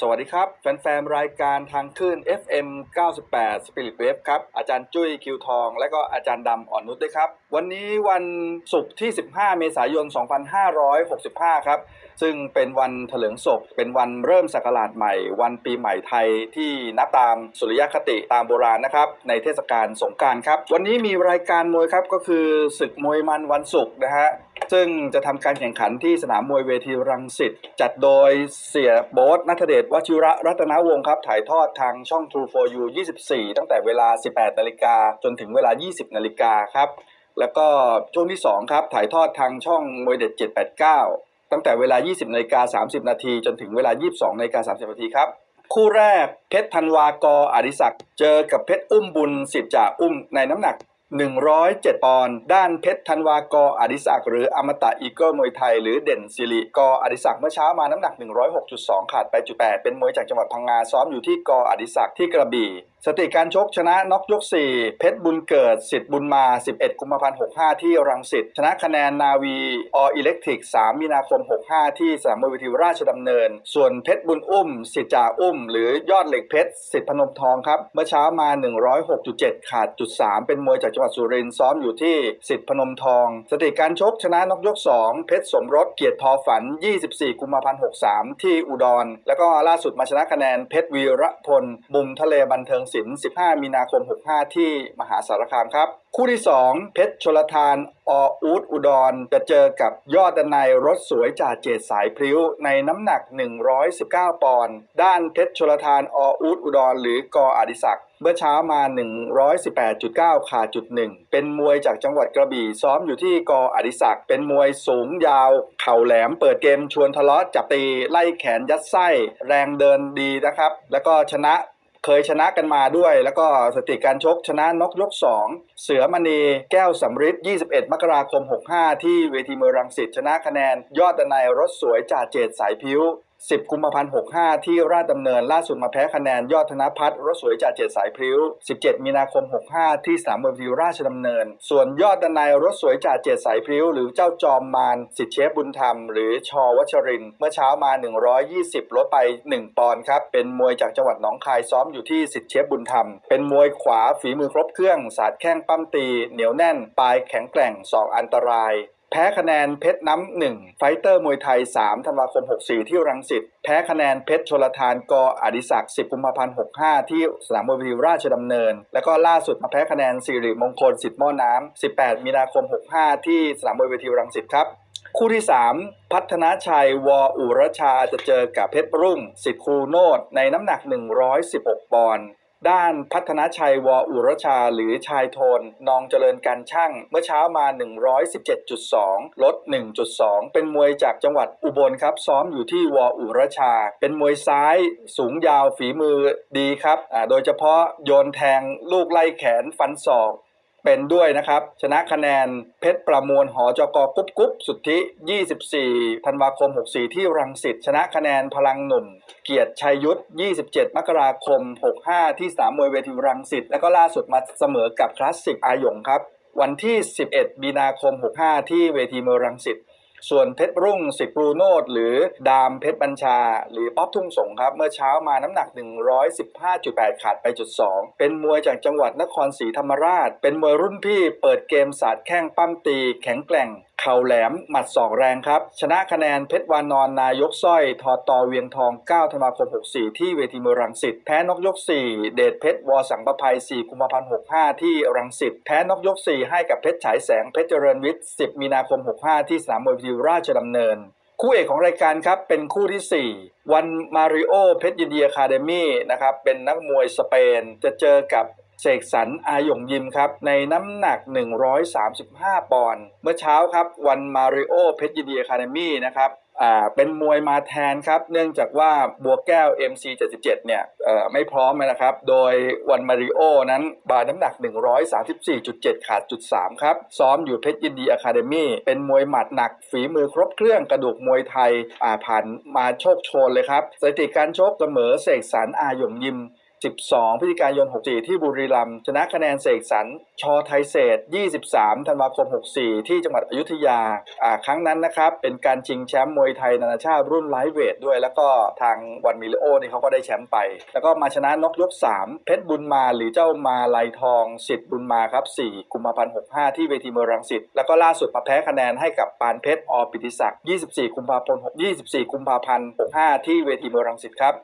สวัสดีครับ แฟนๆ รายการทางคลื่น FM 98 Spirit Wave ครับ อาจารย์จุ้ยคิวทอง และก็อาจารย์ดำอ่อนนุชด้วยครับ วันนี้วันศุกร์ที่ 15 เมษายน 2565 ครับ ซึ่งเป็นวันเถลิงศพเป็นวันเริ่มศักราชใหม่ วันปีใหม่ไทยที่นับตามสุริยคติตามโบราณนะครับ ในเทศกาลสงกรารครับ วันนี้มีรายการมวยครับก็คือศึกมวยมันวันศุกร์นะฮะซึ่งจะทำการแข่งขันที่สนามมวยเวทีรังสิตจัดโดยเสียโบ๊ทนัทเดชวชิระรัตนวงศ์ครับ ถ่ายทอดทางช่อง True for You 24 ตั้งแต่เวลา 18นาฬิกาจนถึงเวลา 20นาฬิกาครับ แล้วก็ช่วงที่ 2 ครับ ถ่ายทอดทางช่องมวยเด็ด 789 ตั้งแต่เวลา 20นาฬิกา30 นาที จนถึงเวลา 22นาฬิกา30 นาทีครับ คู่แรกเพชรธันวากรอดิศักดิ์เจอกับเพชรอุ้มบุญสิทธิ์จ่าอุ้มในน้ำหนัก 107 ปอนด์ด้านเพชรธันวากรอดิศักดิ์หรืออมตะอีเกิลมวยไทย หรือเด่นสิริกออดิศักดิ์เมื่อเช้ามาน้ำหนัก 106.2 ขาดไปจุด8เป็นมวยจากจังหวัดพังงาซ้อมอยู่ที่กออดิศักดิ์ที่กระบี่ สถิติการชกชนะน็อกยก 4 เพชรบุญเกิดสิทธิ์บุญมา 11 กุมภาพันธ์ 65 ที่รังสิตชนะคะแนนนาวีออิเล็กทริก 3 มีนาคม 65 ที่สนามมวยวิทีราชดำเนิน ส่วนเพชรบุญอุ้ม สิทธิ์จ่าอุ้ม หรือยอดเหล็กเพชรสิทธิ์พนมทองครับ เมื่อเช้ามา 106.7 ขาดจุด 3 เป็นมวยจากจังหวัดสุรินทร์ซ้อมอยู่ที่สิทธิ์พนมทอง สถิติการชกชนะน็อกยก 2 เพชรสมรสเกียรติทอฝัน 24 กุมภาพันธ์ 63 ที่อุดร แล้วก็ล่าสุดมาชนะคะแนนเพชรวีระพลมุมทะเลบันเทิงศิลป์15 มีนาคม 65 ที่มหาสารคามครับ คู่ที่ 2 เพชรชลทานออูดอุดร จะเจอกับยอดดนัยรถสวยจ่าเจตสายพริ้ว ในน้ำหนัก 119 ปอนด์ด้านเพชรชลทานออูดอุดร หรือกออดิศักดิ์เมื่อเช้ามา 118.9 ขาดจุดหนึ่งเป็นมวยจากจังหวัดกระบี่ซ้อมอยู่ที่กออดิศักดิ์เป็นมวยสูงยาว เข่าแหลมเปิดเกมชวนทะเลาะจับตีไล่แขนยัดไส้ แรงเดินดีนะครับ แล้วก็ชนะ เคยชนะกันมาด้วย แล้วก็สถิติการชกชนะนกยก 2 เสือมณีแก้วสำริด21 มกราคม 65 ที่เวทีเมืองรังสิตชนะคะแนน ยอดนายรถสวยจ่าเจตสายพิ้ว 10 กุมภาพันธ์ 65 ที่ราชดำเนินล่าสุดมาแพ้คะแนนยอดธนพัฒน์รถสวยจ่าเจตสายพริ้ว 17 มีนาคม 65 ที่สนามมวยวิวราชดำเนิน ส่วนยอดดนัยรถสวยจ่าเจตสายพริ้ว หรือเจ้าจอมมารสิทธิเชฟบุญธรรม หรือชอวัชริน เมื่อเช้ามา 120 ลดไป 1 ปอนด์ครับ เป็นมวยจากจังหวัดหนองคายซ้อมอยู่ที่สิทธิเชฟบุญธรรม เป็นมวยขวาฝีมือครบเครื่องสาดแข้งปั้มตี เหนียวแน่นปลายแข็งแกร่งสองอันตราย แพ้คะแนนเพชรน้ำหนึ่งไฟเตอร์มวยไทย 3 ธันวาคม 64 ที่รังสิต แพ้คะแนนเพชรชลทานกออดิศักดิ์ 10 กุมภาพันธ์ 65 ที่สนามมวยวิวราชดำเนิน แล้วก็ล่าสุดมาแพ้คะแนนสิริมงคลสิทธิ์หม้อน้ำ 18 มีนาคม 65 ที่สนามมวยวิวรังสิตครับ คู่ที่ 3 พัฒนาชัยวออุรชาจะเจอกับเพชรรุ่ง สิทธิ์ครูโนดในน้ำหนัก 116 ปอนด์ ด้านพัฒนาชัยวออุรชา หรือชายโทนนองเจริญการช่าง เมื่อเช้ามา 117.2 ลด 1.2 เป็นมวยจากจังหวัดอุบลครับ ซ้อมอยู่ที่วออุรชา เป็นมวยซ้ายสูงยาวฝีมือดีครับอ่าโดยเฉพาะโยนแทงลูกไล่แขนฟันศอก เป็นด้วยนะครับ ชนะคะแนนเพชรประมวลหอจกกุ๊บกุ๊บสุทธิ 24 ธันวาคม 64 ที่รังสิตชนะคะแนนพลังหนุ่ม เกียรติชัยยุทธ 27 มกราคม 65 ที่สามมวยเวทีรังสิตแล้วก็ล่าสุดมาเสมอกับคลาสสิกอาหยงครับ วันที่ 11 มีนาคม 65 ที่เวทีเมืองรังสิต ส่วนเพชรรุ่งสิทธิ์ปรูโนดหรือดามเพชรบัญชา หรือป๊อปทุ่งสงครับ เมื่อเช้ามาน้ำหนัก 115.8 ขาดไปจุด 2 เป็นมวยจากจังหวัดนครศรีธรรมราช เป็นมวยรุ่นพี่เปิดเกมสาดแข้งปั้มตีแข็งแกร่งเข่าแหลมหมัดศอกแรงครับ ชนะคะแนนเพชรวานอนนายกสร้อยทอตอเวียงทอง 9 ธันวาคม 64 ที่เวทีเมืองรังสิตแพ้นกยก 4 เดชเพชรวอสังประภัย 4 กุมภาพันธ์ 65 ที่รังสิตแพ้นกยก 4 ให้กับเพชรฉายแสงเพชรเจริญวิทย์ 10 มีนาคม 65 ที่สนามมวยวิวราชดำเนิน คู่เอกของรายการครับเป็นคู่ที่ 4 วันมาริโอเพชรยินดีอะคาเดมี่นะครับเป็นนักมวยสเปนจะเจอกับ เสกสรรอาหยงยิมครับ ในน้ำหนัก 135 ปอนด์เมื่อเช้าครับ วันมาริโอเพชรยินดีอะคาเดมี่นะครับอ่าเป็นมวยมาแทนครับ เนื่องจากว่าบัวแก้ว MC77 เนี่ยเอ่อไม่พร้อมนะครับ โดยวันมาริโอนั้นบาน้ำหนัก 134.7 ขาดจุด3ครับ ซ้อมอยู่เพชรยินดีอะคาเดมี่เป็นมวยหมัดหนักฝีมือครบเครื่องกระดูกมวยไทยอ่าผ่านมาโชคโชนเลยครับสถิติการชกเสมอเสกสรรอาหยงยิม 12 พฤศจิกายน 64 ที่บุรีรัมย์ชนะคะแนนเสกสรรชอไทยเศษ 23 ธันวาคม 64 ที่จังหวัดอยุธยาอ่าครั้งนั้นนะครับ เป็นการชิงแชมป์มวยไทยนานาชาติรุ่นไลท์เวทด้วย แล้วก็ทางวันมิลโอนี่เขาก็ได้แชมป์ไป แล้วก็มาชนะนกยก 3 เพชรบุญมาหรือเจ้ามาลายทองสิทธิ์บุญมาครับ 4 กุมภาพันธ์ 65 ที่เวทีเมืองรังสิตแล้วก็ล่าสุดมาแพ้คะแนนให้กับปานเพชรอปิติศักดิ์24 กุมภาพันธ์ 24 กุมภาพันธ์ 65 ที่เวทีเมืองรังสิตครับ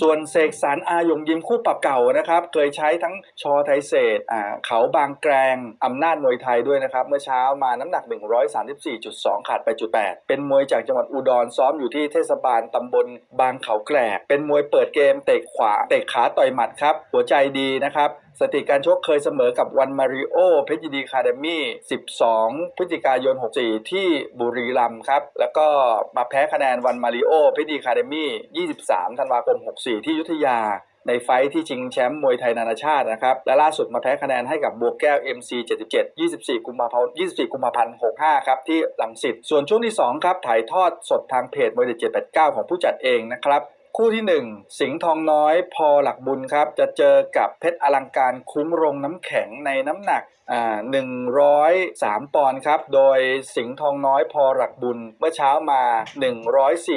ส่วนเสกสรรอาหยงยิมคู่ปรับเก่านะครับ เคยใช้ทั้งชอไทยเศษอ่าเขาบางแกรงอำนาจมวยไทยด้วยนะครับ เมื่อเช้ามาน้ำหนัก 134.2 ขาดไปจุด8เป็นมวยจากจังหวัดอุดรซ้อมอยู่ที่เทศบาลตำบลบางเขาแกรก เป็นมวยเปิดเกมเตะขวาเตะขาต่อยหมัดครับ หัวใจดีนะครับ สถิติการชกเคยเสมอกับวันมาริโอเพชรยินดีคาเดมี่ 12 พฤศจิกายน 64 ที่บุรีรัมย์ครับ แล้วก็มาแพ้คะแนนวันมาริโอเพชรยินดีคาเดมี่ 23 ธันวาคม 64 ที่ยุทธยา ในไฟที่ชิงแชมป์มวยไทยนานาชาตินะครับ และล่าสุดมาแพ้คะแนนให้กับบัวแก้ว MC 77 24 กุมภาพันธ์ 24 กุมภาพันธ์ 65 ครับ ที่หลังสิทธิ์ส่วนช่วงที่ 2 ครับ ถ่ายทอดสดทางเพจมวยเด็ด789 ของผู้จัดเองนะครับ คู่ที่ 1 สิงห์ทองน้อยพอหลักบุญครับ จะเจอกับเพชรอลังการคุ้มรงน้ำแข็งในน้ำหนักอ่า103ปอนด์ครับ โดยสิงห์ทองน้อยพอหลักบุญเมื่อเช้ามา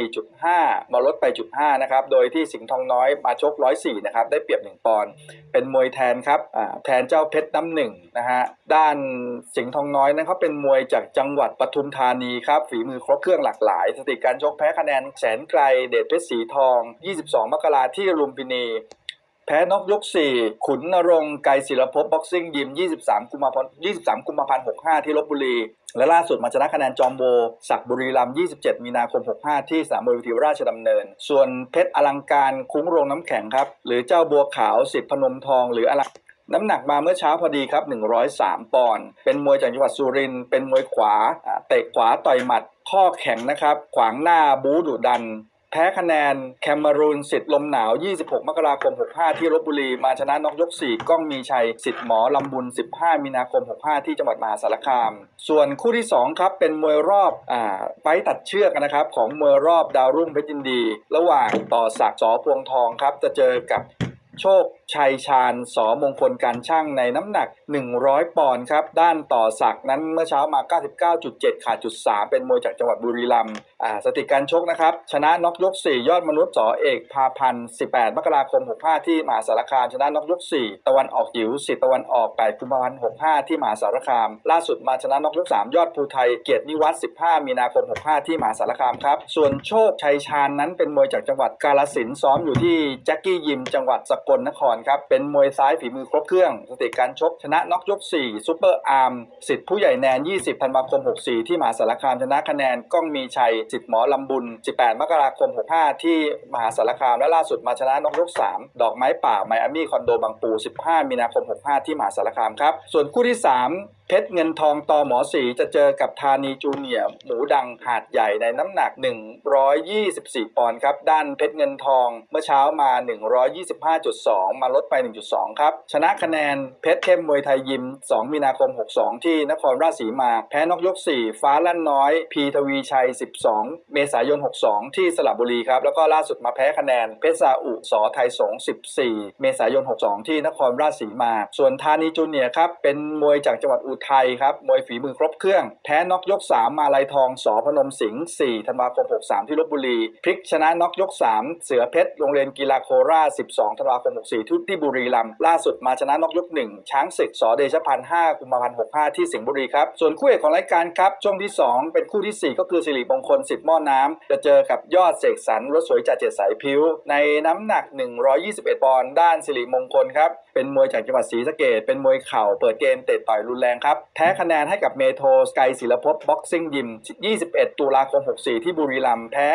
104.5 มาลดไปจุด5นะครับ โดยที่สิงห์ทองน้อยมาชก104นะครับ ได้เปรียบ 1 ปอนด์ เป็นมวยแทนครับอ่าแทนเจ้าเพชรน้ำหนึ่งนะฮะ ด้านสิงห์ทองน้อยนั้นเขาเป็นมวยจากจังหวัดปทุมธานีครับ ฝีมือครบเครื่องหลากหลาย สถิติการชกแพ้คะแนนแสนไกลเดชเพชรสีทอง22 มกราที่ลุมพินี แพ้นกยก 4 ขุนนรงค์ไกรศิลภพบ็อกซิ่งยิม 23 กุมภาพันธ์23 กุมภาพันธ์ 65 ที่ลบบุรี และล่าสุดมาชนะคะแนนจอมโบ ศักบุรีรัมย์27 มีนาคม 65 ที่สนามมวยวิทีราชดำเนิน ส่วนเพชรอลังการคุ้งโรงน้ำแข็งครับ หรือเจ้าบัวขาวสิทธิพนมทองหรืออลังน้ำหนักมาเมื่อเช้าพอดีครับ 103 ปอนด์ เป็นมวยจากจังหวัดสุรินทร์ เป็นมวยขวาอ่าเตะขวาต่อยหมัด ข้อแข็งนะครับ ขวางหน้าบูดุดัน แพ้คะแนนแคมมารูนสิทธิ์ลมหนาว 26 มกราคม 65 ที่ลบบุรี มาชนะนอกยก 4 ก้องมีชัย สิทธิ์หมอ ลำบุญ 15 มีนาคม 65 ที่จังหวัดมหาสารคาม ส่วนคู่ที่ 2 ครับ เป็นมวยรอบอ่าไฟตัดเชือกนะครับ ของมวยรอบดาวรุ่งเพชรยินดี ระหว่างต่อศักดิ์สอพวงทองครับ จะเจอกับโชคชัยชาญสอมงคลการช่างในน้ำหนัก 100 ปอนด์ครับ ด้านต่อศักนั้นเมื่อเช้ามา 99.7 ขาดจุด 3 เป็นมวยจากจังหวัดบุรีรัมย์ อ่าสถิติการชกนะครับ ชนะน็อกยก 4 ยอดมนุษย์สอเอกพาพันธ์18 มกราคม 65 ที่มหาสารคาม ชนะน็อกยก 4 ตะวันออกหิวสิทธิ์ตะวันออก8กุมภาพันธ์65 ที่มหาสารคาม ล่าสุดมาชนะน็อกยก 3 ยอดภูไทยเกียรตินิวัฒน์15 มีนาคม 65 ที่มหาสารคามครับ ส่วนโชคชัยชาญนั้นเป็นมวยจากจังหวัดกาฬสินซ้อมอยู่ที่แจ็คกี้ยิมจังหวัดสกลนครครับ เป็นมวยซ้ายฝีมือครบเครื่อง สถิติการชกชนะน็อกยก 4 ซุปเปอร์อาร์มสิทธิ์ผู้ใหญ่แนน 20 ธันวาคม 64 ที่มหาสารคามชนะคะแนนก้องมีชัยสิทธิ์หมอลำบุญ 18 มกราคม 65 ที่มหาสารคาม และล่าสุดมาชนะน็อกยก 3 ดอกไม้ป่าไมอามี่คอนโดบางปู 15 มีนาคม 65 ที่มหาสารคามครับ ส่วนคู่ที่ 3เพชรเงินทองต่อหมอสีจะเจอกับธานีจูเนียหมูดังหาดใหญ่ในน้ำหนัก 124 ปอนด์ครับ ด้านเพชรเงินทองเมื่อเช้ามา 125.2 มาลดไป 1.2 ครับ ชนะคะแนนเพชรเข้มมวยไทยยิม 2 มีนาคม 62 ที่นครราชสีมา แพ้นกยก 4 ฟ้าลั่นน้อย พีทวีชัย2 เมษายน 62 ที่สระบุรีครับ แล้วก็ล่าสุดมาแพ้คะแนน เพชรซาอุสอไทยสง 14 เมษายน 62 ที่นครราชสีมา ส่วนธานีจูเนียครับ เป็นมวยจากจังหวัดอุทัยครับ มวยฝีมือครบเครื่อง แพ้น็อกยก 3 มาลายทองสอพนมสิงห์4ธันวาคม 63 ที่ลบบุรี พลิกชนะน็อกยก 3 เสือเพชร โรงเรียนกีฬาโคราช 12ธันวาคม 64 ที่ที่บุรีรัมย์ ล่าสุดมาชนะน็อกยก 1 ช้างศึกสอเดชพันธ์5กุมภาพันธ์65 ที่สิงห์บุรีครับ ส่วนคู่เอกของรายการครับ ช่วงที่ 2 เป็นคู่ทีสี่4 ก็คือสิริมงคลสิทธิ์หม้อน้ำจะเจอกับยอดเสกสรรรถสวยจ่าเจ็ดสายพิ้ว ในน้ำหนัก 121 ปอนด์ด้านสิริมงคลครับ เป็นมวยจากจังหวัดศรีสะเกดเป็นมวยเข่าเปิดเกมเตะต่อยรุนแรงครับ แพ้คะแนนให้กับเมโทสกายศิลภพบ็อกซิ่งยิม 21 ตุลาคม 64 ที่บุรีรัมย์แพ้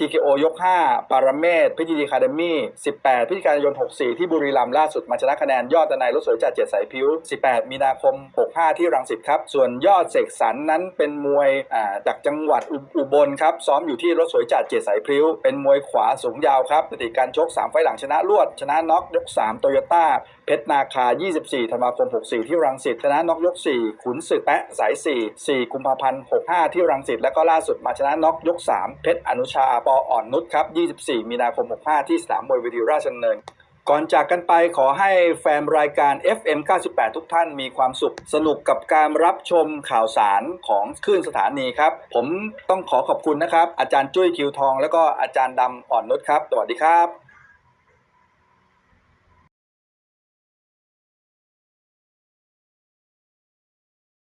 TKO ยก 5 ปารเมศพิจิตรคาเดมี่ 18 พฤศจิกายน 64 ที่บุรีรัมย์ล่าสุดมาชนะคะแนนยอดดนายรถสวยจ่าเจ็ดสายพิ้ว 18 มีนาคม 65 ที่รังสิตครับ ส่วนยอดเสกสรรนั้นเป็นมวยอ่าจากจังหวัดอุอุบลครับ ซ้อมอยู่ที่รถสวยจ่าเจ็ดสายพิ้ว เป็นมวยขวาสูงยาวครับสถิติการชก 3 ไฟหลังชนะรวด ชนะน็อกยก 3 โตโยต้าเพชรนาคา 24 ธันวาคม 64 ที่รังสิต ชนะน็อกยก 4 ขุนศึกแปะสาย 4 4 กุมภาพันธ์ 65 ที่รังสิต แล้วก็ล่าสุดมาชนะน็อกยก 3 เพชรอนุชาปออ่อนนุชครับ 24 มีนาคม 65 ที่สนามมวยวิทีราชดำเนิน ก่อนจากกันไปขอให้แฟนรายการ FM 98 ทุกท่านมีความสุข สนุกกับการรับชมข่าวสารของคลื่นสถานีครับ ผมต้องขอขอบคุณนะครับ อาจารย์จุ้ยคิวทอง แล้วก็อาจารย์ดำอ่อนนุชครับ สวัสดีครับ